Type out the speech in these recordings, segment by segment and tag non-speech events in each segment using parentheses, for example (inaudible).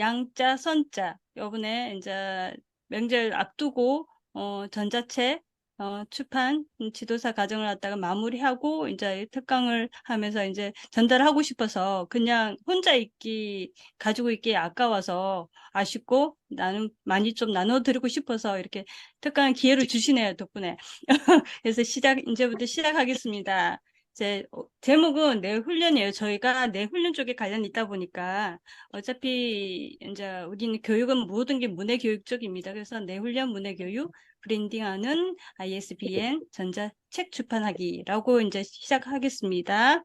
양자, 선자. 요번에 이제 명절 앞두고 어, 전자책 어, 출판 음, 지도사 과정을 갖다가 마무리하고 이제 특강을 하면서 이제 전달하고 싶어서 그냥 혼자 있기 가지고 있기 아까워서 아쉽고 나는 많이 좀 나눠드리고 싶어서 이렇게 특강 기회를 주시네요 덕분에 (laughs) 그래서 시작 이제부터 시작하겠습니다. 제 어, 제목은 내 훈련이에요. 저희가 내 훈련 쪽에 관련이 있다 보니까 어차피 이제 우리는 교육은 모든 게 문해 교육 쪽입니다. 그래서 내 훈련 문해 교육 브랜딩하는 ISBN 전자책 출판하기라고 이제 시작하겠습니다.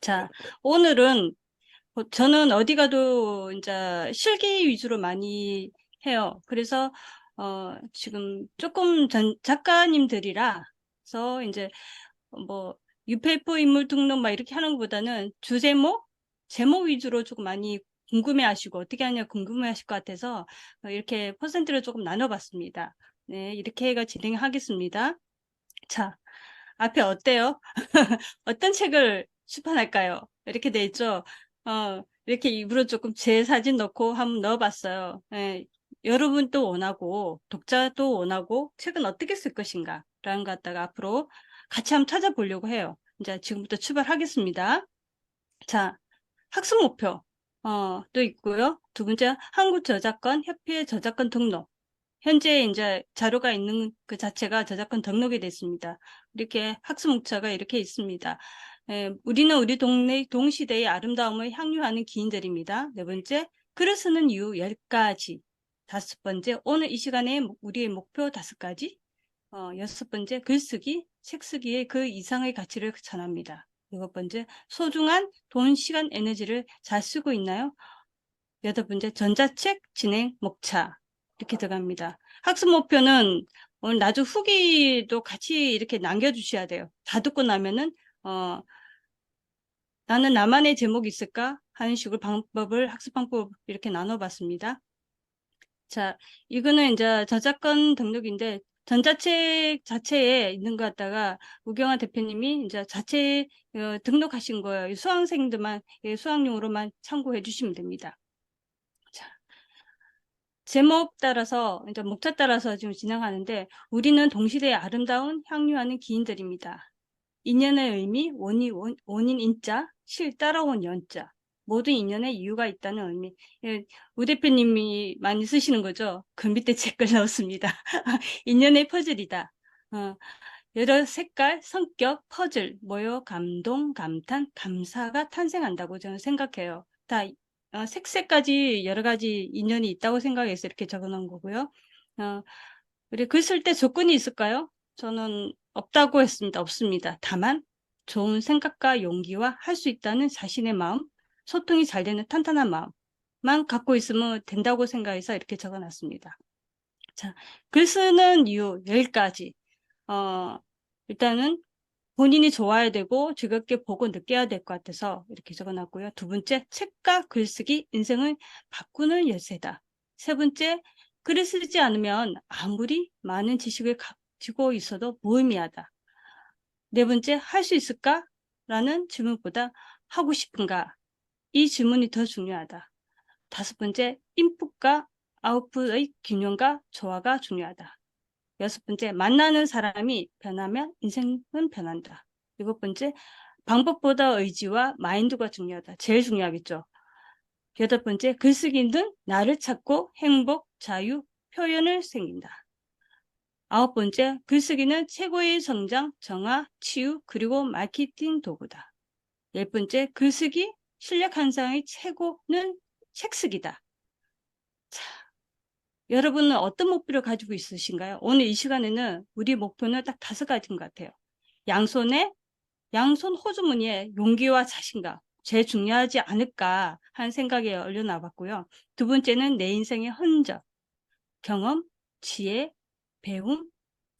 자, 오늘은 어, 저는 어디 가도 이제 실기 위주로 많이 해요. 그래서 어, 지금 조금 전 작가님들이라 서 이제 뭐 유페이퍼 인물 등록 막 이렇게 하는 것보다는 주제목, 제목 위주로 조금 많이 궁금해 하시고 어떻게 하냐 궁금해 하실 것 같아서 어, 이렇게 퍼센트를 조금 나눠봤습니다. 네, 이렇게 해가 진행하겠습니다. 자, 앞에 어때요? (laughs) 어떤 책을 출판할까요? 이렇게 돼 있죠. 어, 이렇게 입으로 조금 제 사진 넣고 한번 넣어봤어요. 예, 여러분도 원하고 독자도 원하고 책은 어떻게 쓸 것인가 라는 것 갖다가 앞으로 같이 한번 찾아보려고 해요. 이제 지금부터 출발하겠습니다. 자, 학습 목표 어, 또 있고요. 두 번째 한국 저작권 협회 저작권 등록 현재 이제 자료가 있는 그 자체가 저작권 등록이 됐습니다. 이렇게 학습 목차가 이렇게 있습니다. 에, 우리는 우리 동네 동시대의 아름다움을 향유하는 기인들입니다. 네 번째 글을 쓰는 이유 10가지 다섯 번째 오늘 이 시간에 우리의 목표 다섯 가지 어, 여섯 번째 글쓰기 책 쓰기에 그 이상의 가치를 전합니다. 일곱 번째 소중한 돈, 시간, 에너지를 잘 쓰고 있나요? 여덟 번째 전자책 진행 목차 이렇게 들어갑니다. 학습 목표는 오늘 나중 후기도 같이 이렇게 남겨주셔야 돼요. 다 듣고 나면은 어, 나는 나만의 제목이 있을까 하는 식으로 방법을 학습 방법 이렇게 나눠봤습니다. 자, 이거는 이제 저작권 등록인데 전자책 자체에 있는 것 같다가 우경아 대표님이 이제 자체 어, 등록하신 거예요. 수강생들만 예, 수강용으로만 참고해 주시면 됩니다. 제목 따라서 이제 목차 따라서 지금 진행하는데 우리는 동시대의 아름다운 향유하는 기인들입니다. 인연의 의미, 원인, 원, 원인 인자, 실 따라온 연자. 모든 인연에 이유가 있다는 의미. 예, 우 대표님이 많이 쓰시는 거죠. 그 밑에 책을 넣었습니다. (laughs) 인연의 퍼즐이다. 어, 여러 색깔, 성격, 퍼즐, 모여, 감동, 감탄, 감사가 탄생한다고 저는 생각해요. 다 어, 색색까지 여러 가지 인연이 있다고 생각해서 이렇게 적어 놓은 거고요. 어, 우리 글 쓸 때 조건이 있을까요? 저는 없다고 했습니다. 없습니다. 다만 좋은 생각과 용기와 할 수 있다는 자신의 마음, 소통이 잘 되는 탄탄한 마음만 갖고 있으면 된다고 생각해서 이렇게 적어 놨습니다. 자, 글 쓰는 이유 10가지. 어, 일단은 본인이 좋아야 되고 즐겁게 보고 느껴야 될 것 같아서 이렇게 적어놨고요. 두 번째, 책과 글쓰기 인생을 바꾸는 열쇠다. 세 번째, 글을 쓰지 않으면 아무리 많은 지식을 가지고 있어도 무의미하다. 네 번째, 할 수 있을까? 라는 질문보다 하고 싶은가? 이 질문이 더 중요하다. 다섯 번째, 인풋과 아웃풋의 균형과 조화가 중요하다. 여섯 번째, 만나는 사람이 변하면 인생은 변한다. 일곱 번째, 방법보다 의지와 마인드가 중요하다. 제일 중요하겠죠. 여덟 번째, 글쓰기는 나를 찾고 행복, 자유, 표현을 생긴다. 아홉 번째, 글쓰기는 최고의 성장, 정화, 치유, 그리고 마케팅 도구다. 열 번째, 글쓰기 실력 향상의 최고는 책쓰기다. 자, 여러분은 어떤 목표를 가지고 있으신가요? 오늘 이 시간에는 우리 목표는 딱 다섯 가지인 것 같아요. 양손에 양손 호주머니에 용기와 자신감 제일 중요하지 않을까 하는 생각에 올려놔봤고요. 두 번째는 내 인생의 흔적, 경험, 지혜, 배움,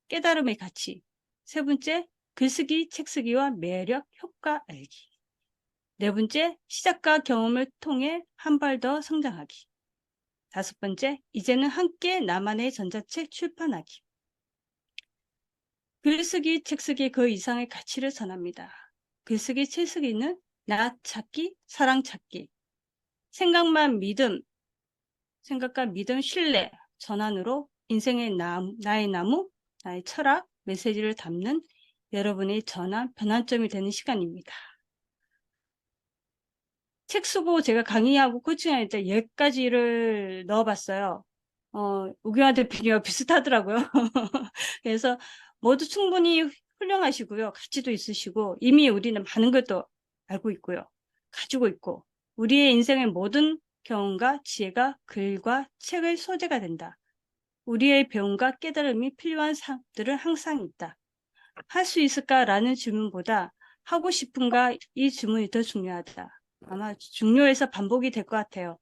깨달음의 가치. 세 번째, 글쓰기, 책쓰기와 매력, 효과 알기. 네 번째, 시작과 경험을 통해 한 발 더 성장하기. 다섯 번째, 이제는 함께 나만의 전자책 출판하기. 글쓰기, 책쓰기 그 이상의 가치를 전합니다. 글쓰기, 책쓰기는 나 찾기, 사랑 찾기. 생각만 믿음, 생각과 믿음, 신뢰, 전환으로 인생의 나, 나의 나무, 나의 철학, 메시지를 담는 여러분의 전환, 변환점이 되는 시간입니다. 책 쓰고 제가 강의하고 코칭할 때 10가지를 넣어봤어요. 어, 우경아 대표님과 비슷하더라고요. (laughs) 그래서 모두 충분히 훌륭하시고요. 가치도 있으시고 이미 우리는 많은 것도 알고 있고요. 가지고 있고 우리의 인생의 모든 경험과 지혜가 글과 책의 소재가 된다. 우리의 배움과 깨달음이 필요한 사람들은 항상 있다. 할 수 있을까라는 질문보다 하고 싶은가 이 질문이 더 중요하다. 아마 중요해서 반복이 될 것 같아요.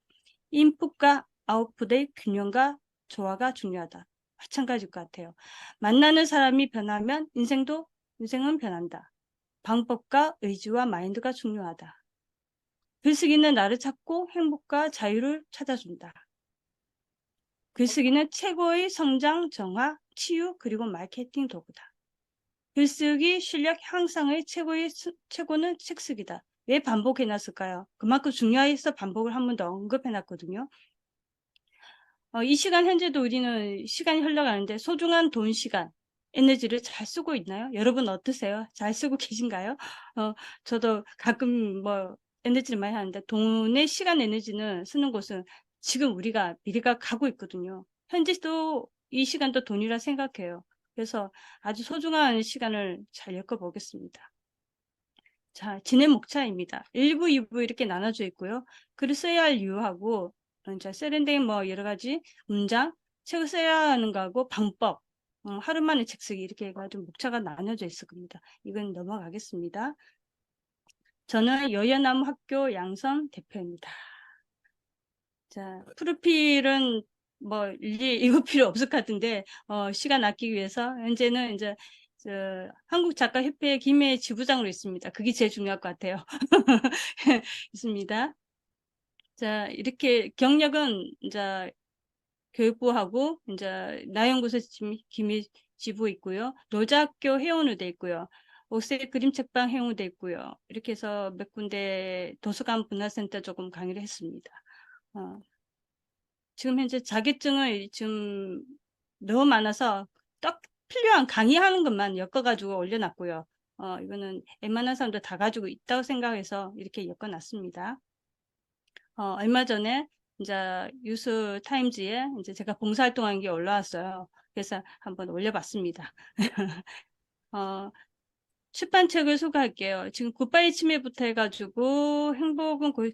인풋과 아웃풋의 균형과 조화가 중요하다. 마찬가지일 것 같아요. 만나는 사람이 변하면 인생도 인생은 변한다. 방법과 의지와 마인드가 중요하다. 글쓰기는 나를 찾고 행복과 자유를 찾아준다. 글쓰기는 최고의 성장, 정화, 치유, 그리고 마케팅 도구다. 글쓰기 실력 향상의 최고의 수- 최고는 책쓰기다. 왜 반복해놨을까요? 그만큼 중요해서 반복을 한 번 더 언급해놨거든요. 어, 이 시간 현재도 우리는 시간이 흘러가는데 소중한 돈, 시간, 에너지를 잘 쓰고 있나요? 여러분 어떠세요? 잘 쓰고 계신가요? 어, 저도 가끔 뭐 에너지를 많이 하는데 돈의 시간, 에너지는 쓰는 곳은 지금 우리가 미래가 가고 있거든요. 현재도 이 시간도 돈이라 생각해요. 그래서 아주 소중한 시간을 잘 엮어보겠습니다. 자, 진행 목차입니다. 1부, 2부 이렇게 나눠져 있고요. 글을 써야 할 이유하고, 어, 이제 세련된 뭐 여러 가지 문장, 책을 써야 하는 거하고 방법, 어, 하루 만에 책 쓰기 이렇게 해가지고 목차가 나눠져 있을 겁니다. 이건 넘어가겠습니다. 저는 여연나무 학교 양선 대표입니다. 자, 프로필은 뭐 일일이 읽을 필요 없을 것 같은데 어, 시간 아끼기 위해서 현재는 이제 저 한국작가협회 김해 지부장으로 있습니다. 그게 제일 중요할 것 같아요. (laughs) 있습니다. 자, 이렇게 경력은 이제 교육부하고 이제 나연구소 지- 김해 지부 있고요. 노자학교 회원으로 돼 있고요. 옥색 그림책방 회원으로 돼 있고요. 이렇게 해서 몇 군데 도서관 문화센터 조금 강의를 했습니다. 어, 지금 현재 자격증을 지금 너무 많아서 딱 필요한 강의하는 것만 엮어가지고 올려놨고요. 어, 이거는 웬만한 사람들 다 가지고 있다고 생각해서 이렇게 엮어놨습니다. 어, 얼마 전에 이제 뉴스 타임즈에 이제 제가 봉사활동한 게 올라왔어요. 그래서 한번 올려봤습니다. (laughs) 어, 출판책을 소개할게요. 지금 굿바이 치매부터 해가지고 행복은 고,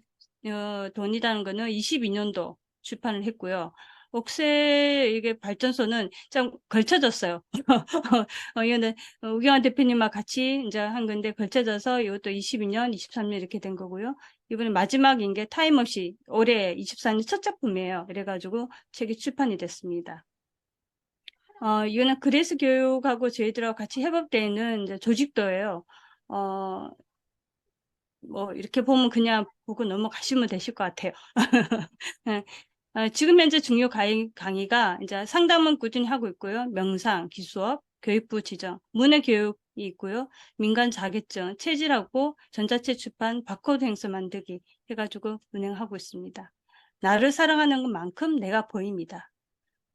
어, 돈이라는 거는 22년도 출판을 했고요. 옥새 이게 발전소는 좀 걸쳐졌어요. (laughs) 어, 이거는 어, 우경환 대표님과 같이 이제 한 건데 걸쳐져서 이것도 22년, 23년 이렇게 된 거고요. 이번에 마지막인 게 타임없이 올해 24년 첫 작품이에요. 그래가지고 책이 출판이 됐습니다. 어, 이거는 그레스 교육하고 저희들하고 같이 협업되어 있는 조직도예요. 어, 뭐, 이렇게 보면 그냥 보고 넘어가시면 되실 것 같아요. (laughs) 네. 어, 지금 현재 중요 강의, 강의가 이제 상담은 꾸준히 하고 있고요. 명상, 기수업, 교육부 지정, 문해 교육이 있고요. 민간 자격증, 체질하고 전자책 출판, 바코드 행서 만들기 해가지고 운행하고 있습니다. 나를 사랑하는 것만큼 내가 보입니다.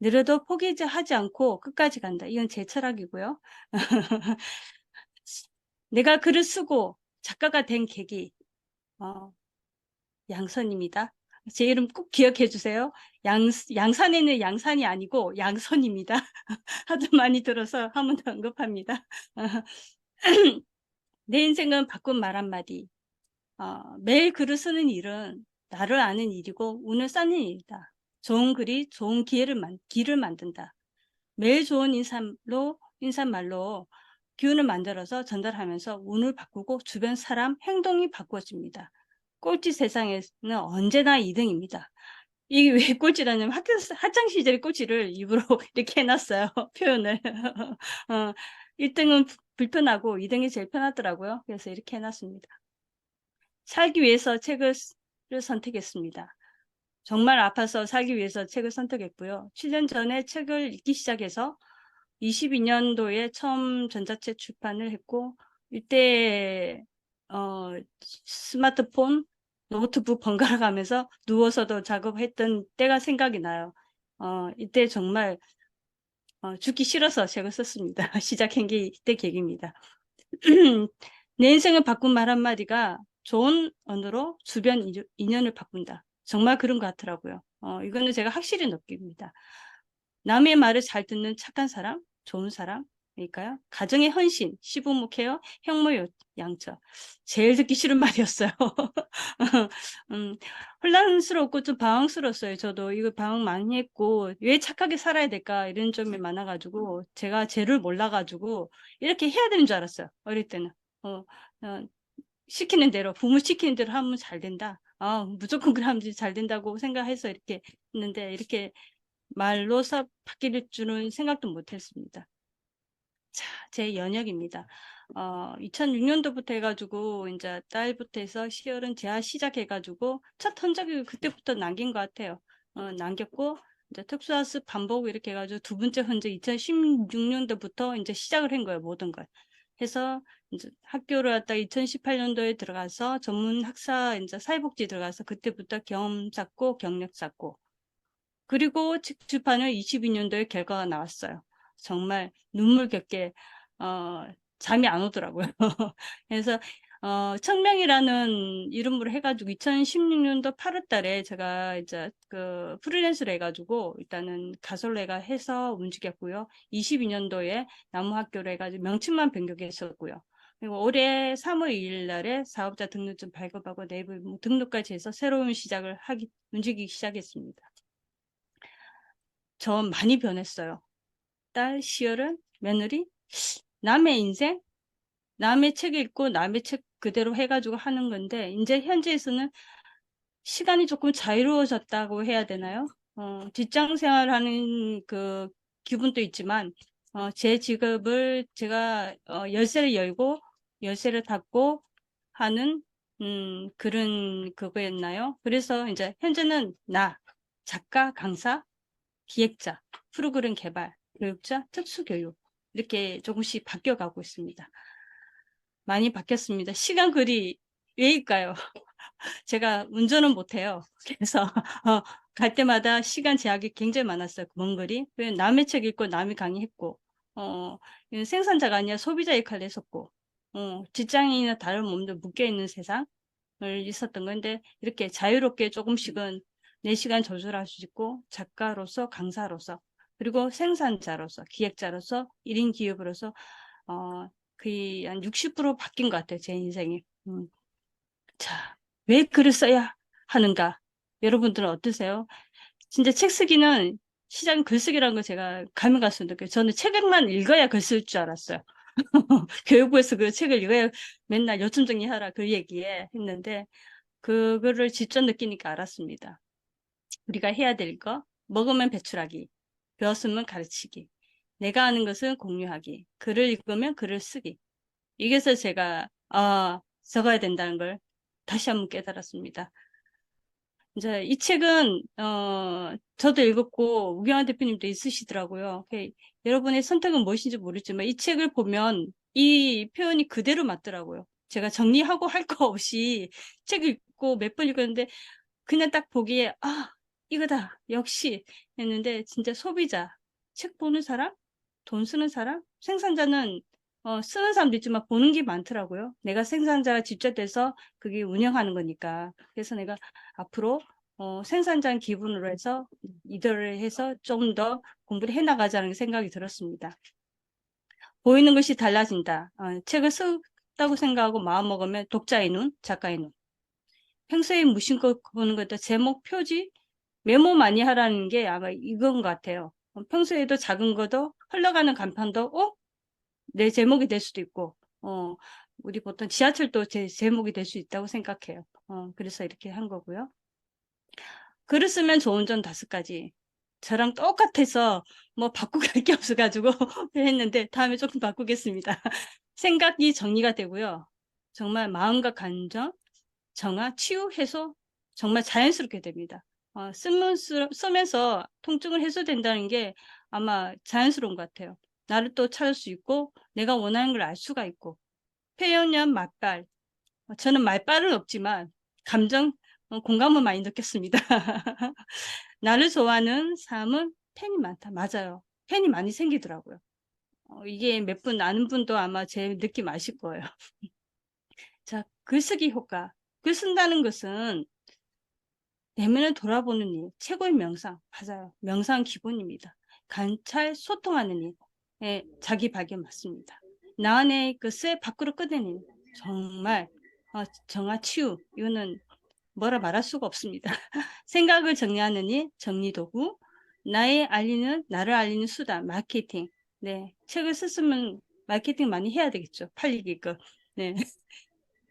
느려도 포기하지 않고 끝까지 간다. 이건 제 철학이고요. (laughs) 내가 글을 쓰고 작가가 된 계기, 어, 양선입니다. 제 이름 꼭 기억해 주세요. 양, 양산에는 양산이 아니고 양선입니다. (laughs) 하도 많이 들어서 한 번 더 언급합니다. (laughs) 내 인생은 바꾼 말 한마디. 어, 매일 글을 쓰는 일은 나를 아는 일이고 운을 쌓는 일이다. 좋은 글이 좋은 기회를 만, 길을 만든다. 매일 좋은 인사로, 인사말로 기운을 만들어서 전달하면서 운을 바꾸고 주변 사람 행동이 바꾸어집니다. 꼴찌 세상에는 언제나 2등입니다. 이게 왜 꼴찌라냐면 학교, 학창 시절의 꼴찌를 입으로 (laughs) 이렇게 해놨어요. (laughs) 표현을. (laughs) 어, 1등은 불편하고 2등이 제일 편하더라고요. 그래서 이렇게 해놨습니다. 살기 위해서 책을 선택했습니다. 정말 아파서 살기 위해서 책을 선택했고요. 7년 전에 책을 읽기 시작해서 22년도에 처음 전자책 출판을 했고 이때 어, 스마트폰 노트북 번갈아 가면서 누워서도 작업했던 때가 생각이 나요. 어, 이때 정말 어, 죽기 싫어서 책을 썼습니다. (laughs) 시작한 게 이때 계기입니다. (clears throat) 내 인생을 바꾼 말 한마디가 좋은 언어로 주변 인- 인연을 바꾼다. 정말 그런 것 같더라고요. 어, 이거는 제가 확실히 느낍니다. 남의 말을 잘 듣는 착한 사람, 좋은 사람 일까요? 가정의 헌신, 시부모 케어, 형모 요- 양처. 제일 듣기 싫은 (laughs) 말이었어요. (laughs) 음, 혼란스럽고 좀 방황스러웠어요. 저도 이거 방황 많이 했고 왜 착하게 살아야 될까 이런 점이 많아가지고 제가 죄를 몰라가지고 이렇게 해야 되는 줄 알았어요. 어릴 때는. 어, 어, 시키는 대로 부모 시키는 대로 하면 잘 된다. 아 무조건 그러면 잘 된다고 생각해서 이렇게 했는데 이렇게 말로서 바뀔 줄은 생각도 못했습니다. 자, 제 연역입니다. 어, 2006년도부터 해가지고 이제 딸부터 해서 시열은 재하 시작해가지고 첫 흔적이 그때부터 남긴 것 같아요. 어, 남겼고 이제 특수학습 반복 이렇게 해가지고 두 번째 흔적 2016년도부터 이제 시작을 한 거예요 모든 걸. 해서 이제 학교를 갔다 2018년도에 들어가서 전문 학사 이제 사회복지 들어가서 그때부터 경험 쌓고 경력 쌓고 그리고 직주판을 22년도에 결과가 나왔어요. 정말 눈물겹게 어, 잠이 안 오더라고요. (laughs) 그래서 어, 청명이라는 이름으로 해가지고 2016년도 8월 달에 제가 이제 그 프리랜서를 해가지고 일단은 가솔레가 해서 움직였고요. 22년도에 나무학교를 해가지고 명칭만 변경했었고요. 그리고 올해 3월 2일 날에 사업자 등록증 발급하고 내부 등록까지 해서 새로운 시작을 하기 움직이기 시작했습니다. 저 많이 변했어요. 딸, 시열은, 며느리, 남의 인생, 남의 책 읽고 남의 책 그대로 해가지고 하는 건데, 이제 현재에서는 시간이 조금 자유로워졌다고 해야 되나요? 어, 직장 생활하는 그 기분도 있지만, 어, 제 직업을 제가 어, 열쇠를 열고 열쇠를 닫고 하는 음, 그런 그거였나요? 그래서 이제 현재는 나, 작가, 강사, 기획자, 프로그램 개발, 교육자, 특수교육 이렇게 조금씩 바뀌어가고 있습니다. 많이 바뀌었습니다. 시간 글이 왜일까요? (laughs) 제가 운전은 못해요. (laughs) 그래서 어, 갈 때마다 시간 제약이 굉장히 많았어요. 먼 거리. 왜 남의 책 읽고 남이 강의했고 어, 생산자가 아니라 소비자 역할을 했었고 어, 직장인이나 다른 몸도 묶여있는 세상을 있었던 건데 이렇게 자유롭게 조금씩은 내 시간 조절할 수 있고 작가로서 강사로서 그리고 생산자로서 기획자로서 1인 기업으로서 어, 거의 한 60% 바뀐 것 같아요. 제 인생이. 음. 자, 왜 글을 써야 하는가? 여러분들은 어떠세요? 진짜 책 쓰기는 시장 글쓰기라는 거 제가 가면 갈수록 느껴요. 저는 책만 읽어야 글 쓸 줄 알았어요. (laughs) 교육부에서 그 책을 읽어야 맨날 요점 정리하라 그 얘기에 했는데 그거를 직접 느끼니까 알았습니다. 우리가 해야 될 거, 먹으면 배출하기, 배웠으면 가르치기, 내가 아는 것은 공유하기, 글을 읽으면 글을 쓰기. 이게서 제가 아 적어야 된다는 걸 다시 한번 깨달았습니다. 이제 이 책은 어 저도 읽었고 우경환 대표님도 있으시더라고요. 여러분의 선택은 무엇인지 모르지만 이 책을 보면 이 표현이 그대로 맞더라고요. 제가 정리하고 할 거 없이 책 읽고 몇 번 읽었는데 그냥 딱 보기에 아 이거다 역시 했는데 진짜 소비자 책 보는 사람 돈 쓰는 사람 생산자는 어, 쓰는 사람도 있지만 보는 게 많더라고요. 내가 생산자가 직접 돼서 그게 운영하는 거니까. 그래서 내가 앞으로 어, 생산자 기분으로 해서 이들을 해서 좀 더 공부를 해나가자는 생각이 들었습니다. 보이는 것이 달라진다. 어, 책을 쓰다고 생각하고 마음먹으면 독자의 눈, 작가의 눈. 평소에 무심코 보는 것도 제목, 표지, 메모 많이 하라는 게 아마 이건 것 같아요. 어, 평소에도 작은 것도 흘러가는 간판도 어? 내 제목이 될 수도 있고 어, 우리 보통 지하철도 제 제목이 될 수 있다고 생각해요. 어, 그래서 이렇게 한 거고요. 글을 쓰면 좋은 점 다섯 가지. 저랑 똑같아서 뭐 바꾸고 할게 (laughs) 없어가지고 (laughs) 했는데 다음에 조금 바꾸겠습니다. (laughs) 생각이 정리가 되고요. 정말 마음과 감정, 정화, 치유, 해소 정말 자연스럽게 됩니다. 어, 쓰면서, 통증을 해소된다는 게 아마 자연스러운 것 같아요. 나를 또 찾을 수 있고 내가 원하는 걸 알 수가 있고 표현력, 말빨. 어, 저는 말빨은 없지만 감정 어, 공감을 많이 느꼈습니다. (laughs) 나를 좋아하는 사람은 팬이 많다. 맞아요. 팬이 많이 생기더라고요. 어, 이게 몇 분 아는 분도 아마 제 느낌 아실 거예요. (laughs) 자, 글쓰기 효과. 글 쓴다는 것은 내면을 돌아보는 일, 최고의 명상. 맞아요. 명상 기본입니다. 관찰, 소통하는 일. 예, 자기 발견 맞습니다. 나 안의 것을 밖으로 꺼내는 일. 정말 어, 정화 치유. 이거는 뭐라 말할 수가 없습니다. (laughs) 생각을 정리하는 일, 정리 도구. 나의 알리는, 나를 알리는 수단, 마케팅. 네. 책을 썼으면 마케팅 많이 해야 되겠죠. 팔리게끔. 네.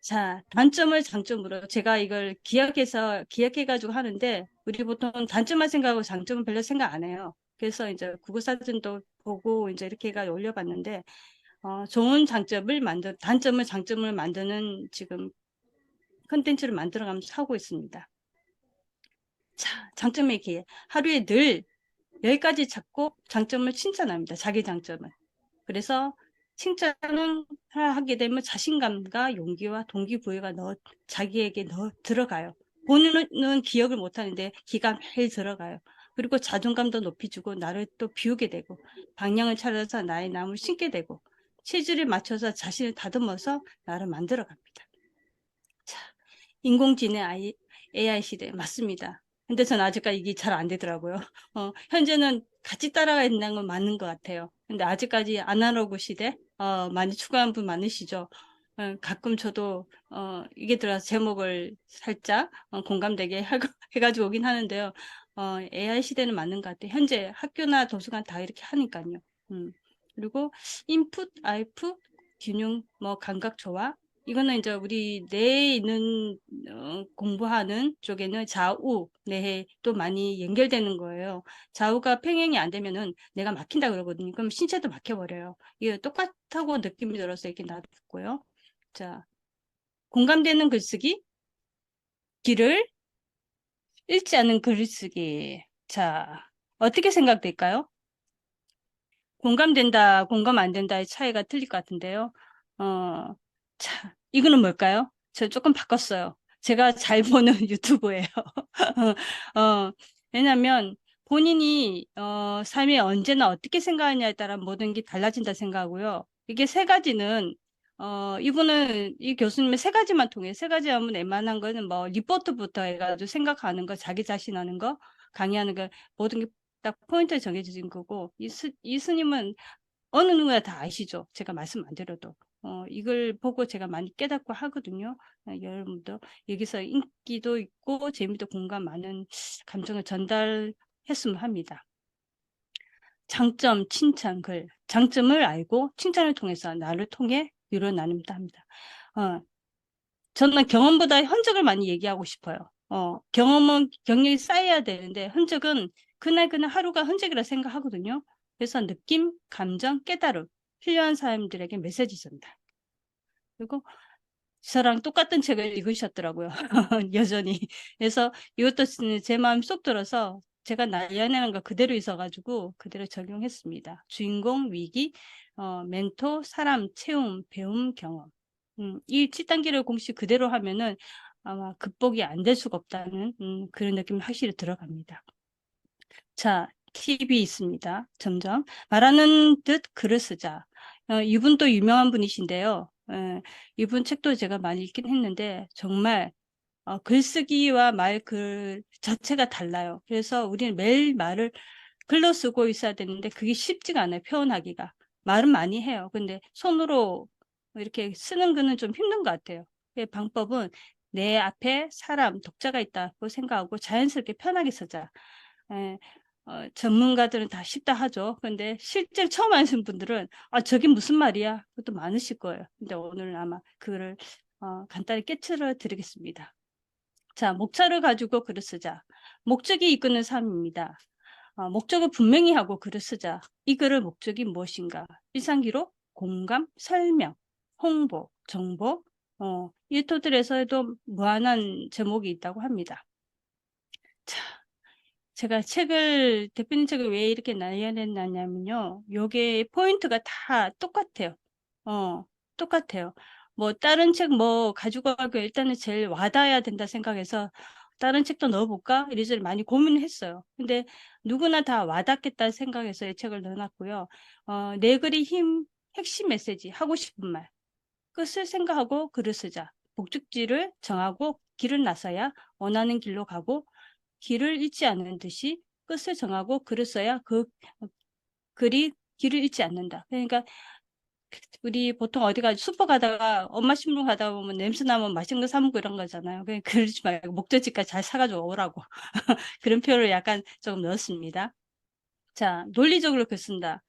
자, 단점을 장점으로 제가 이걸 기억해서 기억해가지고 하는데 우리 보통 단점만 생각하고 장점은 별로 생각 안 해요. 그래서 이제 구글 사진도 보고 이제 이렇게 가 올려봤는데 어, 좋은 장점을 만들 단점을 장점을 만드는 지금 컨텐츠를 만들어가면서 하고 있습니다. 자, 장점의 기회. 하루에 늘 10가지 잡고 장점을 칭찬합니다. 자기 장점을. 그래서 칭찬을 하게 되면 자신감과 용기와 동기부여가 넣어 자기에게 넣어 들어가요. 본인은 기억을 못하는데 기가 매일 들어가요. 그리고 자존감도 높이주고 나를 또 비우게 되고 방향을 찾아서 나의 나무를 심게 되고 체질을 맞춰서 자신을 다듬어서 나를 만들어 갑니다. 자, 인공지능 AI 시대 맞습니다. 근데 전 아직까지 이게 잘 안 되더라고요. 어, 현재는 같이 따라가야 된다는 건 맞는 것 같아요. 근데 아직까지 아날로그 시대 어, 많이 추가한 분 많으시죠. 어, 가끔 저도 어, 이게 들어서 제목을 살짝 어, 공감되게 (laughs) 해가지고 오긴 하는데요. 어, AI 시대는 맞는 것 같아요. 현재 학교나 도서관 다 이렇게 하니까요. 음. 그리고 인풋, 아웃풋, 균형, 뭐 감각 조화 이거는 이제 우리 뇌에 있는 어, 공부하는 쪽에는 좌우 뇌에 또 많이 연결되는 거예요. 좌우가 평행이 안 되면은 내가 막힌다 그러거든요. 그럼 신체도 막혀버려요. 이게 똑같다고 느낌이 들어서 이렇게 놔뒀고요. 자, 공감되는 글쓰기, 길을 읽지 않는 글쓰기. 자, 어떻게 생각될까요? 공감된다, 공감 안 된다의 차이가 틀릴 것 같은데요. 어, 자, 이거는 뭘까요? 저 조금 바꿨어요. 제가 잘 보는 (laughs) 유튜브예요. (laughs) 어, 왜냐면 본인이 어, 삶에 언제나 어떻게 생각하냐에 따라 모든 게 달라진다 생각하고요. 이게 세 가지는 어, 이분은 이 교수님의 세 가지만 통해 세 가지 하면 웬만한 거는 뭐 리포트부터 해가지고 생각하는 거, 자기 자신 하는 거, 강의하는 거 모든 게 딱 포인트 정해진 거고 이, 스, 이 스님은 어느 누구나 다 아시죠? 제가 말씀 안 드려도. 어, 이걸 보고 제가 많이 깨닫고 하거든요. 어, 여러분도 여기서 인기도 있고 재미도 공감 많은 감정을 전달했으면 합니다. 장점, 칭찬, 글. 장점을 알고 칭찬을 통해서 나를 통해 위로 나눔다 합니다. 어, 저는 경험보다 흔적을 많이 얘기하고 싶어요. 어, 경험은 경력이 쌓여야 되는데 흔적은 그날 그날 하루가 흔적이라 생각하거든요. 그래서 느낌, 감정, 깨달음 필요한 사람들에게 메시지 전달. 그리고 저랑 똑같은 책을 읽으셨더라고요. (laughs) 여전히. 그래서 이것도 제 마음 쏙 들어서 제가 나연하는 거 그대로 있어가지고 그대로 적용했습니다. 주인공, 위기, 어, 멘토, 사람, 체험, 배움, 경험. 음, 이 7단계를 공식 그대로 하면은 아마 극복이 안 될 수가 없다는 음, 그런 느낌이 확실히 들어갑니다. 자, 팁이 있습니다. 점점. 말하는 듯 글을 쓰자. 어, 이분도 유명한 분이신데요. 예, 이분 책도 제가 많이 읽긴 했는데 정말 어, 글쓰기와 말 글 자체가 달라요. 그래서 우리는 매일 말을 글로 쓰고 있어야 되는데 그게 쉽지가 않아요. 표현하기가. 말은 많이 해요. 근데 손으로 이렇게 쓰는 거는 좀 힘든 것 같아요. 그 방법은 내 앞에 사람, 독자가 있다고 생각하고 자연스럽게 편하게 쓰자. 예, 어, 전문가들은 다 쉽다 하죠. 근데 실제 처음 하시는 분들은 아 저게 무슨 말이야? 그것도 많으실 거예요. 근데 오늘 아마 그거를 어, 간단히 깨트려 드리겠습니다. 자, 목차를 가지고 글을 쓰자. 목적이 이끄는 삶입니다. 어, 목적을 분명히 하고 글을 쓰자. 이 글의 목적이 무엇인가? 일상기록, 공감, 설명, 홍보, 정보, 어, 일토들에서도 무한한 제목이 있다고 합니다. 자, 제가 책을 대표님 책을 왜 이렇게 나열해놨냐면요. 요게 포인트가 다 똑같아요. 어, 똑같아요. 뭐 다른 책 뭐 가지고 가고 일단은 제일 와닿아야 된다 생각해서 다른 책도 넣어볼까? 이래저래 많이 고민을 했어요. 근데 누구나 다 와닿겠다 생각해서 이 책을 넣어놨고요. 어, 내 글의 힘, 핵심 메시지, 하고 싶은 말. 끝을 생각하고 글을 쓰자. 목적지를 정하고 길을 나서야 원하는 길로 가고 길을 잃지 않는 듯이 끝을 정하고 글을 써야 그 글이 길을 잃지 않는다. 그러니까 우리 보통 어디 가 슈퍼 가다가 엄마 신문 가다 보면 냄새 나면 맛있는 거 사 먹고 이런 거잖아요. 그러지 말고 목적지까지 잘 사가지고 오라고 (laughs) 그런 표현을 약간 조금 넣었습니다. 자, 논리적으로 글 쓴다.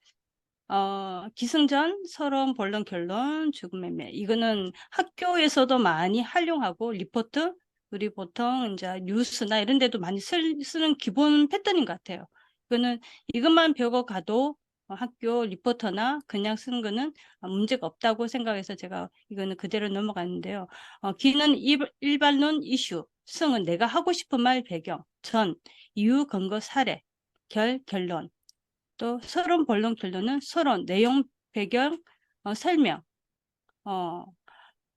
어, 기승전, 서론, 본론, 결론, 죽음의 매. 이거는 학교에서도 많이 활용하고 리포트, 우리 보통 이제 뉴스나 이런 데도 많이 쓸, 쓰는 기본 패턴인 것 같아요. 이거는 이것만 배워 가도 어, 학교 리포터나 그냥 쓰는 거는 어, 문제가 없다고 생각해서 제가 이거는 그대로 넘어갔는데요. 어, 기는 일- 일반론 이슈, 승은 내가 하고 싶은 말 배경, 전, 이유, 근거, 사례, 결, 결론. 또 서론, 본론, 결론은 서론, 내용, 배경, 어, 설명, 어,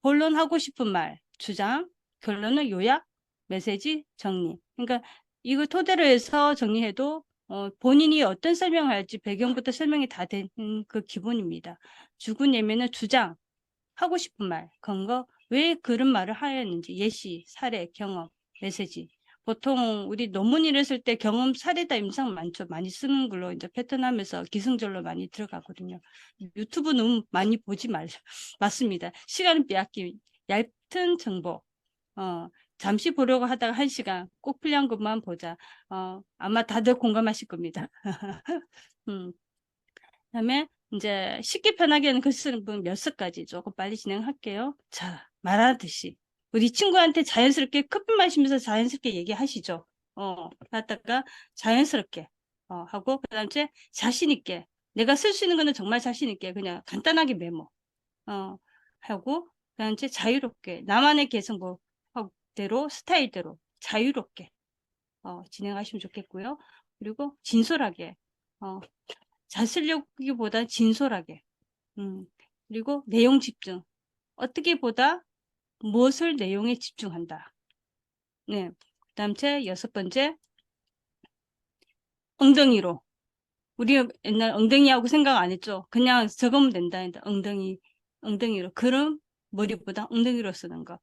본론 하고 싶은 말, 주장, 결론은 요약, 메시지, 정리. 그러니까 이거 토대로 해서 정리해도 어, 본인이 어떤 설명을 할지 배경부터 설명이 다 된 그 기본입니다. 주군 예매는 주장, 하고 싶은 말, 근거, 왜 그런 말을 하였는지, 예시, 사례, 경험, 메시지. 보통 우리 논문일을 쓸때 경험 사례다 임상 많죠. 많이 쓰는 걸로 이제 패턴하면서 기승절로 많이 들어가거든요. 유튜브는 많이 보지 말, (laughs) 맞습니다. 시간은 빼앗기, 얇은 정보. 어, 잠시 보려고 하다가 한 시간 꼭 필요한 것만 보자. 어, 아마 다들 공감하실 겁니다. (laughs) 음. 그다음에 이제 쉽게 편하게는 글 쓰는 분 몇 수까지 조금 빨리 진행할게요. 자, 말하듯이 우리 친구한테 자연스럽게 커피 마시면서 자연스럽게 얘기하시죠. 어, 하다가 자연스럽게 어, 하고 그다음에 자신 있게 내가 쓸 수 있는 거는 정말 자신 있게 그냥 간단하게 메모 어, 하고 그다음에 자유롭게 나만의 개성 대로 스타일대로 자유롭게 어, 진행하시면 좋겠고요. 그리고 진솔하게 어, 잘 쓰려기보다 진솔하게. 음, 그리고 내용 집중. 어떻게 보다 무엇을 내용에 집중한다. 네. 그 다음 제 여섯 번째. 엉덩이로. 우리 옛날 엉덩이하고 생각 안 했죠. 그냥 적으면 된다. 엉덩이, 엉덩이로. 그럼 머리보다 엉덩이로 쓰는 거.